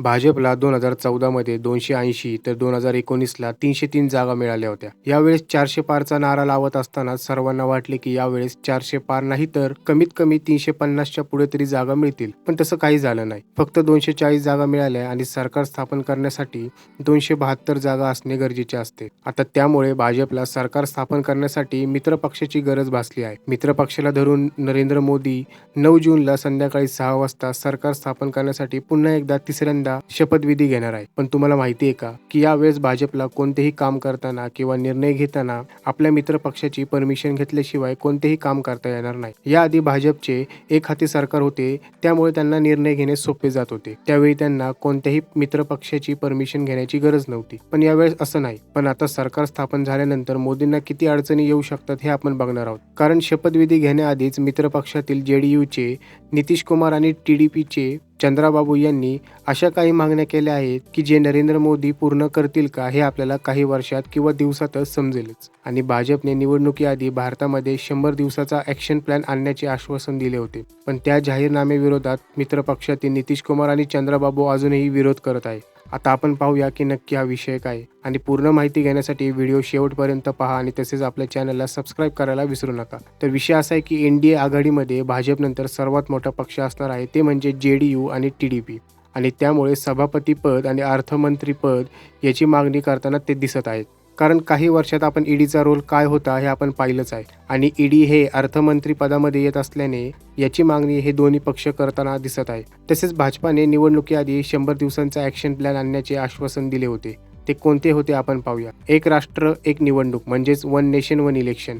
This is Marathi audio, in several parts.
भाजपला दोन हजार चौदामध्ये दोनशे ऐंशी तर दोन हजार एकोणीसला तीनशे तीन जागा मिळाल्या होत्या. यावेळेस चारशे पारचा नारा लावत असताना सर्वांना वाटले की यावेळेस चारशे पार नाही तर कमीत कमी तीनशे पन्नासच्या पुढे तरी जागा मिळतील. पण तसं काही झालं नाही. फक्त दोनशे चाळीस जागा मिळाल्या आणि सरकार स्थापन करण्यासाठी दोनशे बहात्तर जागा असणे गरजेचे असते. आता त्यामुळे भाजपला सरकार स्थापन करण्यासाठी मित्र पक्षाची गरज भासली आहे. मित्र पक्षाला धरून नरेंद्र मोदी नऊ जूनला संध्याकाळी सहा वाजता सरकार स्थापन करण्यासाठी पुन्हा एकदा तिसऱ्यांदा शपथविधी घेणार आहे. पण तुम्हाला माहिती आहे का की यावेळेस भाजपला कोणतेही काम करताना किंवा निर्णय घेताना आपल्या मित्र पक्षाची परमिशन घेतल्याशिवाय कोणतेही काम करता येणार नाही. याआधी भाजपचे एक हाती सरकार होते त्यामुळे त्यांना निर्णय घेणे सोपे जात होते. त्यावेळी त्यांना कोणत्याही मित्र पक्षाची परमिशन घेण्याची गरज नव्हती. पण यावेळेस असं नाही. पण आता सरकार स्थापन झाल्यानंतर मोदींना किती अडचणी येऊ शकतात हे आपण बघणार आहोत. कारण शपथविधी घेण्याआधीच मित्र पक्षातील जेडीयूचे नितीश कुमार आणि टीडीपीचे चंद्राबाबू यांनी अशा काही मागण्या केल्या आहेत की जे नरेंद्र मोदी पूर्ण करतील का हे आपल्याला काही वर्षात किंवा दिवसातच समजेलच. आणि भाजपने निवडणुकीआधी भारतामध्ये शंभर दिवसाचा ॲक्शन प्लॅन आणण्याचे आश्वासन दिले होते. पण त्या जाहीरनाम्याविरोधात मित्र पक्षातील नितीश कुमार आणि चंद्राबाबू अजूनही विरोध करत आहे आता आपण पाहूया की नक्की हा विषय काय आणि पूर्ण माहिती घेण्यासाठी व्हिडिओ शेवटपर्यंत पहा आणि तसेच आपल्या चॅनलला सबस्क्राईब करायला विसरू नका. तर विषय असा आहे की एन डी ए आघाडीमध्ये भाजपनंतर सर्वात मोठा पक्ष असणार आहे ते म्हणजे जे डी यू आणि टी डी पी. आणि त्यामुळे सभापतीपद आणि अर्थमंत्रीपद याची मागणी करताना ते दिसत आहेत. कारण काही वर्षात आपण ईडीचा रोल काय होता हे आपण पाहिलंच आहे. आणि ईडी हे अर्थमंत्री पदामध्ये येत असल्याने याची मागणी हे दोन्ही पक्ष करताना दिसत आहे. तसेच भाजपाने निवडणुकीआधी शंभर दिवसांचा ॲक्शन प्लॅन आणण्याचे आश्वासन दिले होते. ते कोणते होते आपण पाहूया. एक राष्ट्र एक निवडणूक म्हणजेच वन नेशन वन इलेक्शन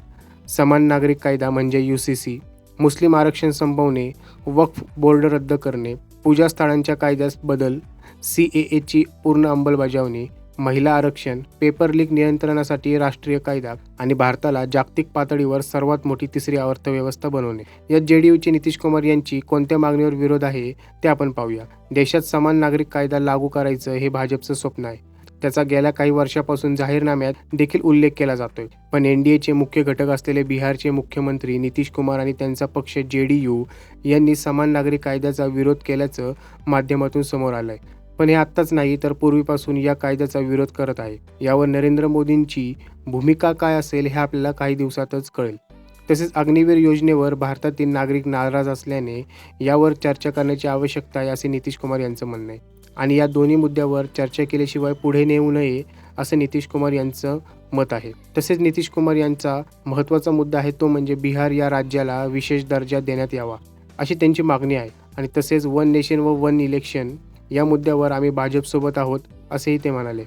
समान नागरिक कायदा म्हणजे यू सी सी मुस्लिम आरक्षण संपवणे वक्फ बोर्ड रद्द करणे पूजास्थळांच्या कायद्यास बदल सी ए एची पूर्ण अंमलबजावणी महिला आरक्षण पेपर लीक नियंत्रणासाठी राष्ट्रीय कायदा आणि भारताला जागतिक पातळीवर सर्वात मोठी तिसरी अर्थव्यवस्था बनवणे. यात जेडीयूचे नितीश कुमार यांची कोणत्या मागणीवर विरोध आहे ते आपण पाहूया. देशात समान नागरिक कायदा लागू करायचं हे भाजपचं स्वप्न आहे. त्याचा गेल्या काही वर्षापासून जाहीरनाम्यात देखील उल्लेख केला जातोय. पण एनडीएचे मुख्य घटक असलेले बिहारचे मुख्यमंत्री नितीश कुमार आणि त्यांचा पक्ष जे डी यू यांनी समान नागरिक कायद्याचा विरोध केल्याचं माध्यमातून समोर आलंय. पण हे आत्ताच नाही तर पूर्वीपासून या कायद्याचा विरोध करत आहे. यावर नरेंद्र मोदींची भूमिका काय असेल हे आपल्याला काही दिवसातच कळेल. तसेच अग्निवीर योजनेवर भारतातील नागरिक नाराज असल्याने यावर चर्चा करण्याची आवश्यकता आहे असे नितीश कुमार यांचं म्हणणं आहे. आणि या दोन्ही मुद्द्यावर चर्चा केल्याशिवाय पुढे नेऊ नये असं नितीश कुमार यांचं मत आहे. तसेच नितीश कुमार यांचा महत्त्वाचा मुद्दा आहे तो म्हणजे बिहार या राज्याला विशेष दर्जा देण्यात यावा अशी त्यांची मागणी आहे. आणि तसेच वन नेशन व वन इलेक्शन या मुद्द्यावर आम्ही भाजपसोबत आहोत असेही ते म्हणाले.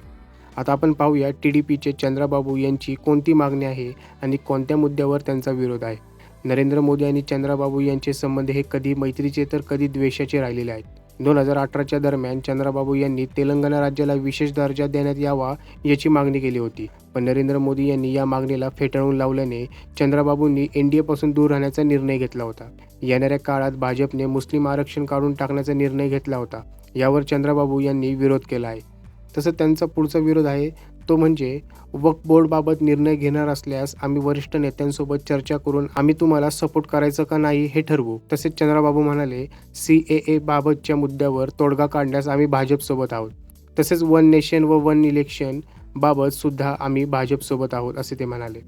आता आपण पाहूया टी डी पीचे चंद्राबाबू यांची कोणती मागणी आहे आणि कोणत्या मुद्द्यावर त्यांचा विरोध आहे. नरेंद्र मोदी आणि चंद्राबाबू यांचे संबंध हे कधी मैत्रीचे तर कधी द्वेषाचे राहिलेले आहेत. दोन हजार अठराच्या दरम्यान चंद्राबाबू यांनी तेलंगणा राज्याला विशेष दर्जा देण्यात यावा याची मागणी केली होती. पण नरेंद्र मोदी यांनी या मागणीला फेटाळून लावल्याने चंद्राबाबूंनी एनडीएपासून दूर राहण्याचा निर्णय घेतला होता. येणाऱ्या काळात भाजपने मुस्लिम आरक्षण काढून टाकण्याचा निर्णय घेतला होता. यावर चंद्राबाबू यांनी विरोध केला आहे. तसं त्यांचा पुढचा विरोध आहे तो म्हणजे वक्फ बोर्डबाबत निर्णय घेणार असल्यास आम्ही वरिष्ठ नेत्यांसोबत चर्चा करून आम्ही तुम्हाला सपोर्ट करायचं का नाही हे ठरवू. तसेच चंद्राबाबू म्हणाले सी ए ए बाबतच्या मुद्द्यावर तोडगा काढण्यास आम्ही भाजपसोबत आहोत. तसेच वन नेशन व वन इलेक्शन बाबत सुद्धा आम्ही भाजपसोबत आहोत असे ते म्हणाले.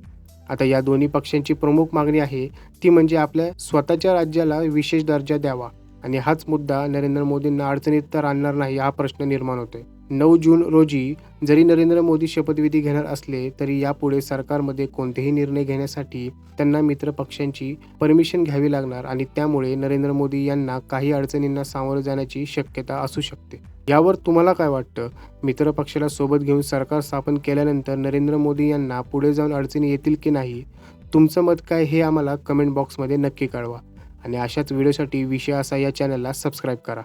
आता या दोन्ही पक्षांची प्रमुख मागणी आहे ती म्हणजे आपल्या स्वतःच्या राज्याला विशेष दर्जा द्यावा. आणि हाच मुद्दा नरेंद्र मोदींना अडचणीत तर आणणार नाही हा प्रश्न निर्माण होतोय. नऊ जून रोजी जरी नरेंद्र मोदी शपथविधी घेणार असले तरी यापुढे सरकारमध्ये कोणतेही निर्णय घेण्यासाठी त्यांना मित्र पक्षांची परमिशन घ्यावी लागणार आणि त्यामुळे नरेंद्र मोदी यांना काही अडचणींना सामोरं जाण्याची शक्यता असू शकते. यावर तुम्हाला काय वाटतं? मित्र पक्षाला सोबत घेऊन सरकार स्थापन केल्यानंतर नरेंद्र मोदी यांना पुढे जाऊन अडचणी येतील की नाही? तुमचं मत काय हे आम्हाला कमेंट बॉक्समध्ये नक्की कळवा. आणि अशाच व्हिडिओसाठी विषय असा या चॅनलला सबस्क्राईब करा.